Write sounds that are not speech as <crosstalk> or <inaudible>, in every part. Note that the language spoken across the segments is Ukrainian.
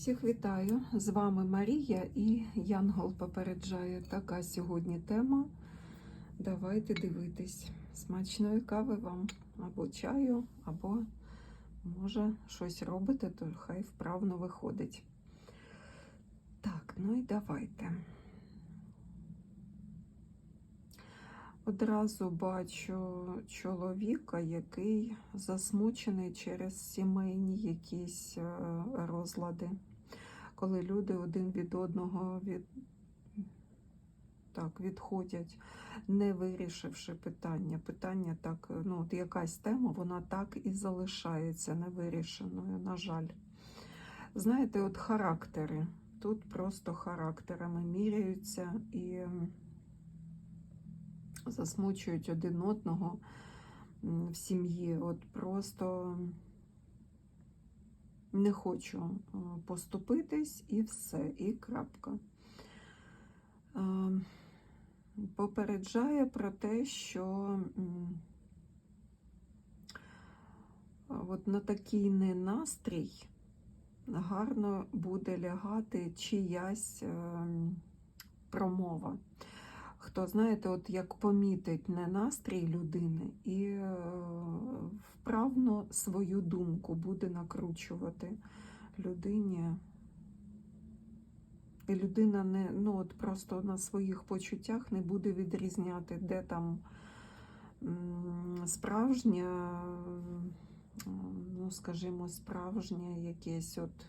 Всіх вітаю! З вами Марія і Янгол попереджає. Така сьогодні тема. Давайте дивитись. Смачної кави вам або чаю, або, може, щось робите, то хай вправно виходить. Так, ну і давайте. Одразу бачу чоловіка, який засмучений через сімейні якісь е, розлади, коли люди один від одного від... так, відходять, не вирішивши питання. Питання так, ну, от якась тема, вона так і залишається невирішеною, на жаль. Знаєте, от характери. Тут просто характерами міряються і засмучують один одного в сім'ї. От просто не хочу поступитись і все, і крапка. Попереджає про те, що от на такий ненастрій гарно буде лягати чиясь промова. Хто, знаєте, от як помітить не настрій людини і е, вправно свою думку буде накручувати людині. І людина не, ну от просто на своїх почуттях не буде відрізняти, де там справжнє, ну, скажімо, справжнє якесь от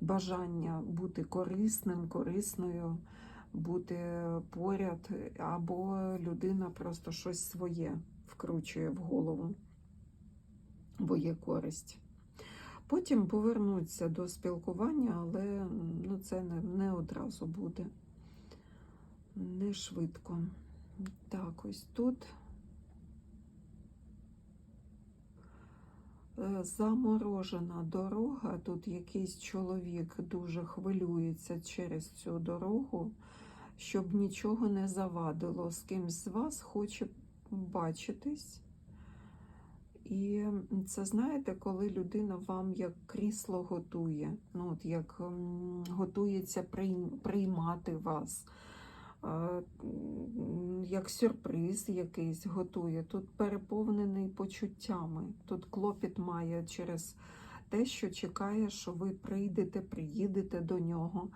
бажання бути корисним, корисною бути поряд, або людина просто щось своє вкручує в голову, бо є користь. Потім повернуться до спілкування, але ну, це не, не одразу буде, не швидко. Так, ось тут. Е, заморожена дорога, тут якийсь чоловік дуже хвилюється через цю дорогу, щоб нічого не завадило. З кимсь з вас хоче бачитись. І це знаєте, коли людина вам як крісло готує, ну от як готується приймати вас, як сюрприз якийсь готує. Тут переповнений почуттями. Тут клопіт має через те, що чекає, що ви прийдете, приїдете до нього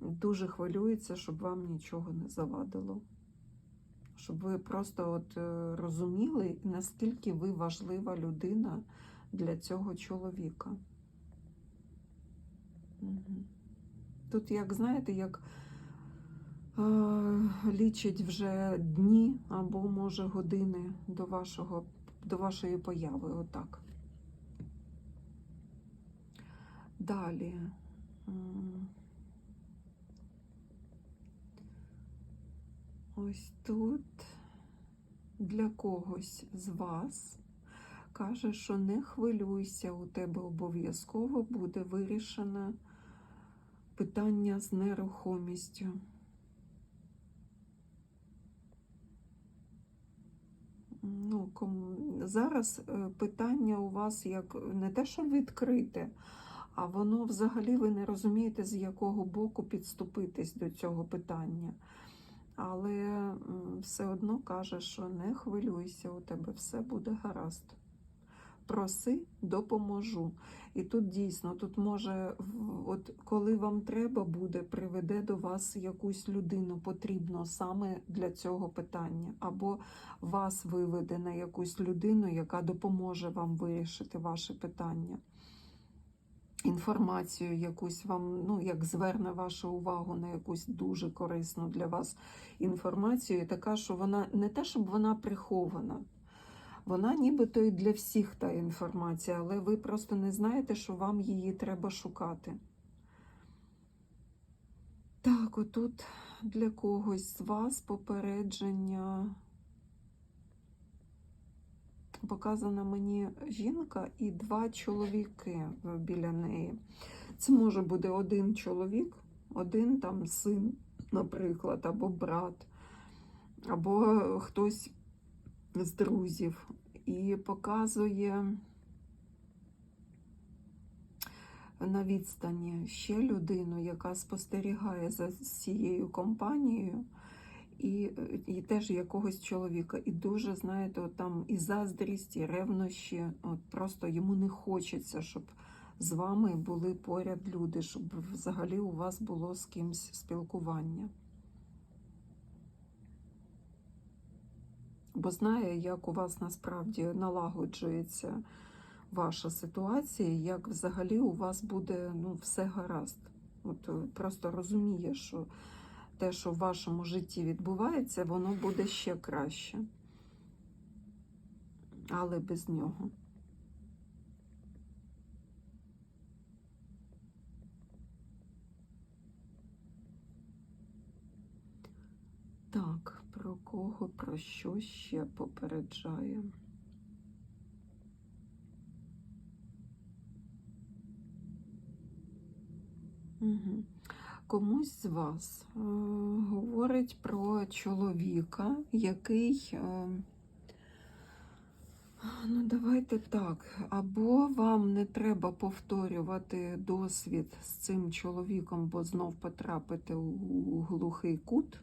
дуже хвилюється, щоб вам нічого не завадило. Щоб ви просто от е, розуміли, наскільки ви важлива людина для цього чоловіка. Тут, як знаєте, як е, лічить вже дні або, може, години до вашого, до вашої появи. Отак. Далі. Ось тут для когось з вас каже, що не хвилюйся, у тебе обов'язково буде вирішено питання з нерухомістю. Ну, Зараз е, питання у вас як не те, що відкрите, а воно взагалі ви не розумієте, з якого боку підступитись до цього питання але все одно каже, що не хвилюйся, у тебе все буде гаразд. Проси, допоможу. І тут дійсно, тут може, от коли вам треба буде, приведе до вас якусь людину потрібно саме для цього питання, або вас виведе на якусь людину, яка допоможе вам вирішити ваше питання інформацію якусь вам, ну, як зверне вашу увагу на якусь дуже корисну для вас інформацію, така, що вона не те, щоб вона прихована. Вона нібито і для всіх та інформація, але ви просто не знаєте, що вам її треба шукати. Так, отут для когось з вас попередження показана мені жінка і два чоловіки біля неї. Це може бути один чоловік, один там син, наприклад, або брат, або хтось з друзів. І показує на відстані ще людину, яка спостерігає за цією компанією, і, і теж якогось чоловіка. І дуже, знаєте, от там і заздрість, і ревнощі. От просто йому не хочеться, щоб з вами були поряд люди, щоб взагалі у вас було з кимсь спілкування. Бо знає, як у вас насправді налагоджується ваша ситуація, як взагалі у вас буде ну, все гаразд. От просто розуміє, що те, що в вашому житті відбувається, воно буде ще краще. Але без нього. Так, про кого, про що ще попереджає? Угу. Комусь з вас е, говорить про чоловіка, який, е, ну давайте так, або вам не треба повторювати досвід з цим чоловіком, бо знов потрапите у, глухий кут.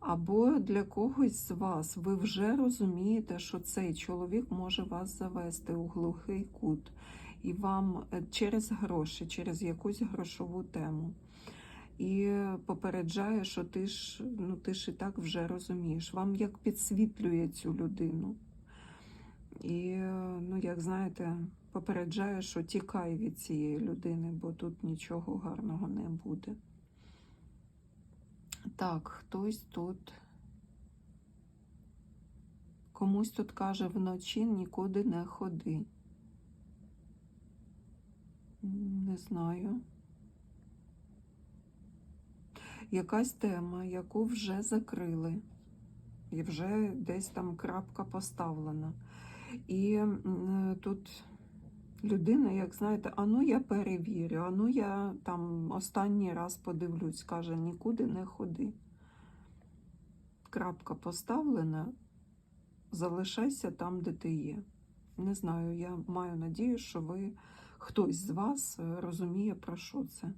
Або для когось з вас ви вже розумієте, що цей чоловік може вас завести у глухий кут, і вам е, через гроші, через якусь грошову тему. І попереджає, що ти ж, ну, ти ж і так вже розумієш. Вам як підсвітлює цю людину. І, ну, як знаєте, попереджає, що тікай від цієї людини, бо тут нічого гарного не буде. Так, хтось тут. Комусь тут каже вночі нікуди не ходи. Не знаю. Якась тема, яку вже закрили, і вже десь там крапка поставлена. І тут людина, як знаєте, а ну я перевірю, а ну я там останній раз подивлюсь, каже, нікуди не ходи. Крапка поставлена, залишайся там, де ти є. Не знаю, я маю надію, що ви хтось з вас е, розуміє, про що це.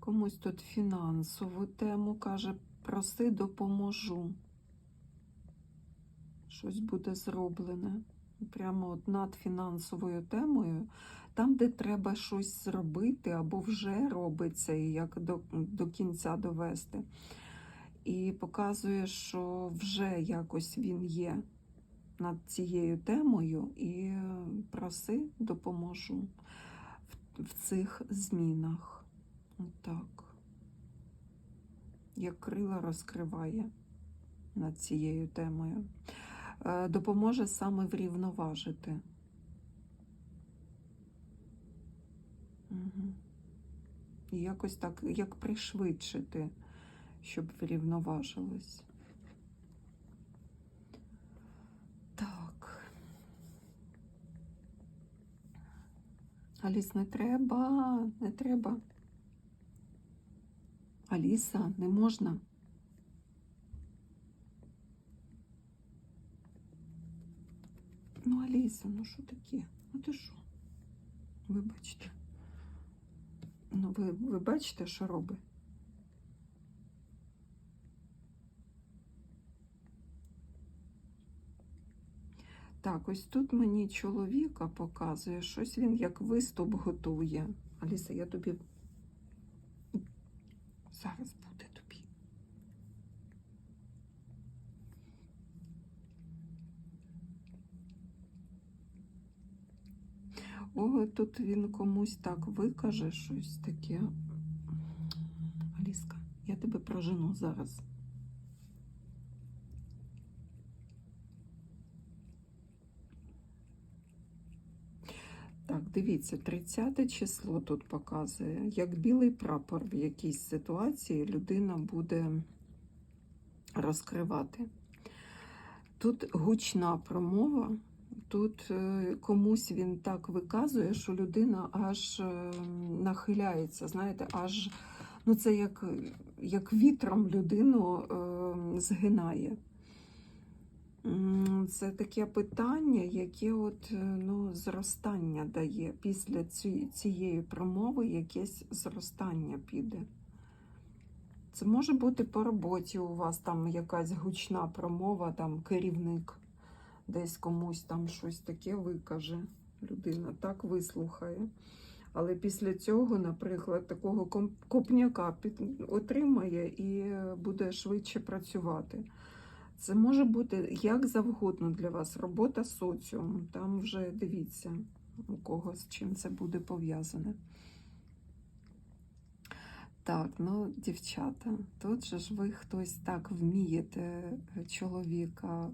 Комусь тут фінансову тему каже, проси допоможу. Щось буде зроблене. Прямо от над фінансовою темою, там, де треба щось зробити, або вже робиться, і як до, до кінця довести. І показує, що вже якось він є над цією темою, і проси допоможу в, в цих змінах. Отак. Як крила розкриває над цією темою. Е, Допоможе саме врівноважити. Угу. І якось так, як пришвидшити, щоб врівноважилось. Так. Аліс, не треба, не треба. Аліса, не можна. Ну, Аліса, ну що таке? Ну ти що? Вибачте. Ну, ви, ви бачите, що робить? Так, ось тут мені чоловіка показує, щось він як виступ готує. Аліса, я тобі зараз буде тобі. О, тут він комусь так викаже щось таке. Аліска, я тебе прожену зараз. Так, дивіться, 30 число тут показує. Як білий прапор в якійсь ситуації людина буде розкривати. Тут гучна промова, тут е, комусь він так виказує, що людина аж е, нахиляється, знаєте, аж ну це як, як вітром людину е, згинає. Це таке питання, яке от, е, ну, зростання дає. Після цієї промови якесь зростання піде. Це може бути по роботі у вас там якась гучна промова, там керівник десь комусь там щось таке викаже. Людина так вислухає. Але після цього, наприклад, такого копняка отримає і е, буде швидше працювати. Це може бути як завгодно для вас. Робота з соціумом. Там вже дивіться, у кого з чим це буде пов'язане. Так, ну, дівчата, тут же ж ви хтось так вмієте е, чоловіка,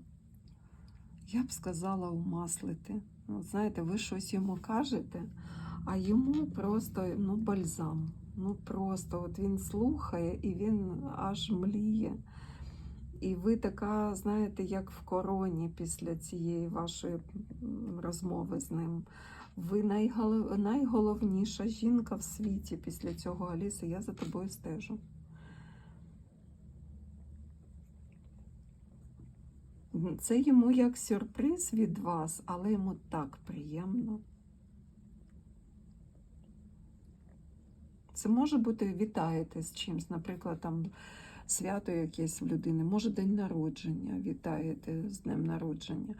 я б сказала, умаслити. Ну, знаєте, ви щось йому кажете, а йому просто ну, бальзам. Ну просто от він слухає і він аж мліє. І ви така, знаєте, як в короні після цієї вашої розмови з ним. Ви найголов... найголовніша жінка в світі після цього Аліси. Я за тобою стежу. Це йому як сюрприз від вас, але йому так приємно. Це може бути вітаєте з чимось, наприклад, там свято якесь в людини, може день народження, вітаєте з днем народження.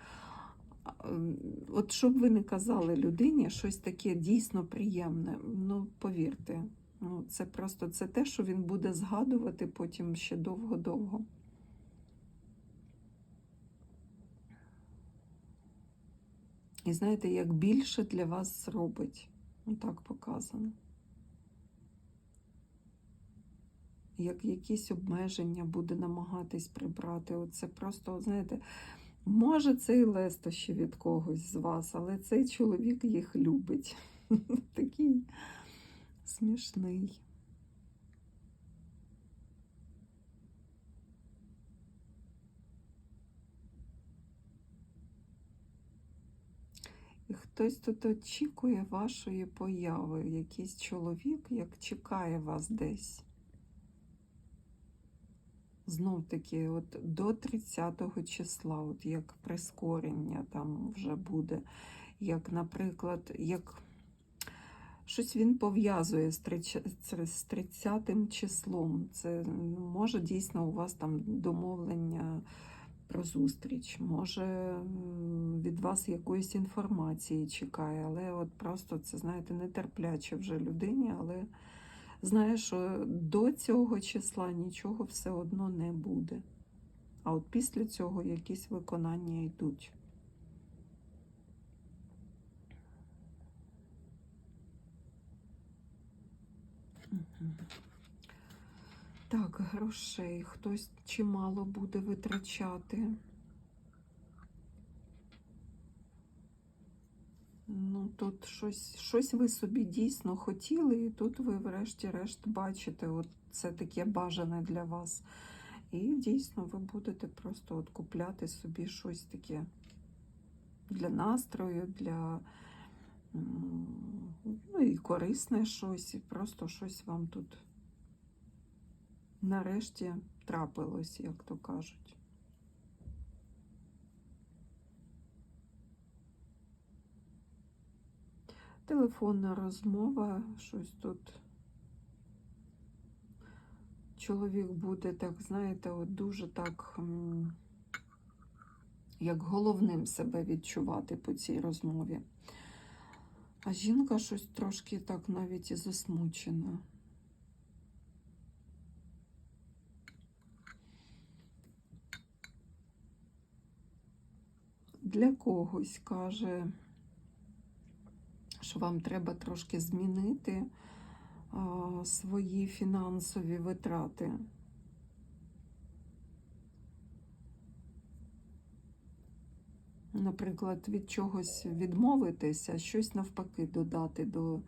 Ем, От щоб ви не казали людині щось таке дійсно приємне, ну повірте, ну це просто це те, що він буде згадувати потім ще довго-довго. І знаєте, як більше для вас зробить, так показано. Як якісь обмеження буде намагатись прибрати. Оце просто, знаєте, може це і лестощі від когось з вас, але цей чоловік їх любить. <laughs> Такий смішний. І хтось тут очікує вашої появи, якийсь чоловік, як чекає вас десь. Знов таки, от до 30 числа, от як прискорення там вже буде, як, наприклад, як щось він пов'язує з трич- з- з 30 числом. Це ну, може дійсно у вас там домовлення про зустріч, може від вас якоїсь інформації чекає, але от просто це, знаєте, нетерпляче вже людині, але знає, що до цього числа нічого все одно не буде. А от після цього якісь виконання йдуть. Так, грошей хтось чимало буде витрачати. Ну, тут щось, щось ви собі дійсно хотіли, і тут ви, врешті-решт, бачите, от це таке бажане для вас. І дійсно ви будете просто от купляти собі щось таке для настрою, для ну, і корисне щось, і просто щось вам тут нарешті трапилось, як то кажуть. Телефонна розмова, щось тут. Чоловік буде так, знаєте, от дуже так, як головним себе відчувати по цій розмові. А жінка щось трошки так навіть і засмучена. Для когось каже, що вам треба трошки змінити свої фінансові витрати. Наприклад, від чогось відмовитися, щось навпаки додати до е,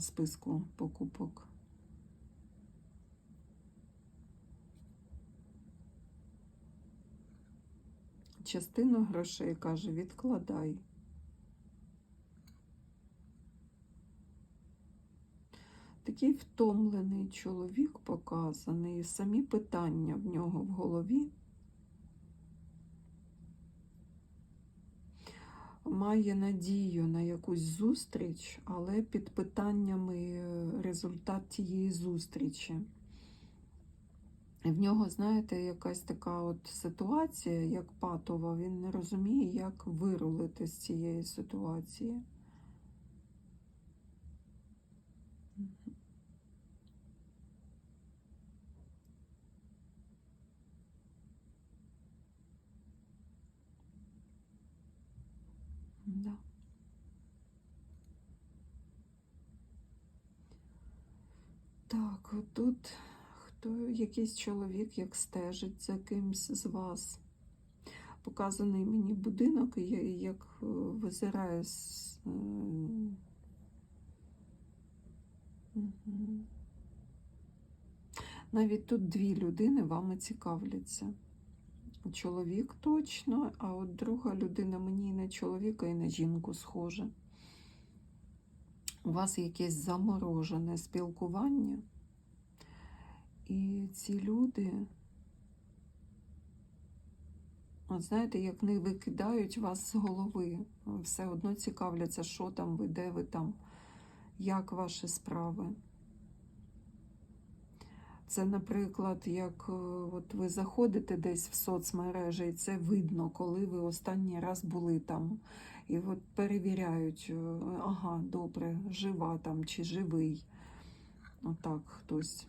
списку покупок. Частину грошей, каже, відкладай. Такий втомлений чоловік показаний, і самі питання в нього в голові. має надію на якусь зустріч, але під питаннями результат тієї зустрічі. В нього, знаєте, якась така от ситуація, як патова, він не розуміє, як вирулити з цієї ситуації. Да. Так, отут хто якийсь чоловік як стежить за кимсь з вас. Показаний мені будинок, як е, визирає з. е. Навіть тут дві людини вами цікавляться. Чоловік точно, а от друга людина мені і на чоловіка, і на жінку схожа. У вас якесь заморожене спілкування, і ці люди, от знаєте, як не викидають вас з голови, все одно цікавляться, що там ви, де ви там, як ваші справи. Це, наприклад, як е, от ви заходите десь в соцмережі, і це видно, коли ви останній раз були там. І от перевіряють, е, ага, добре, жива там чи живий. Отак хтось.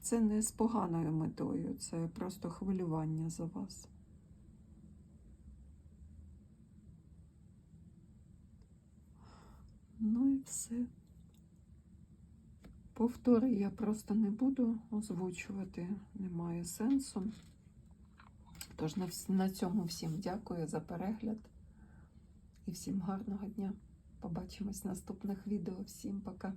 Це не з поганою метою, це просто хвилювання за вас. Ну і все. Повтори я просто не буду озвучувати, немає сенсу. Тож на, на цьому всім дякую за перегляд і всім гарного дня. Побачимось в наступних відео. Всім пока.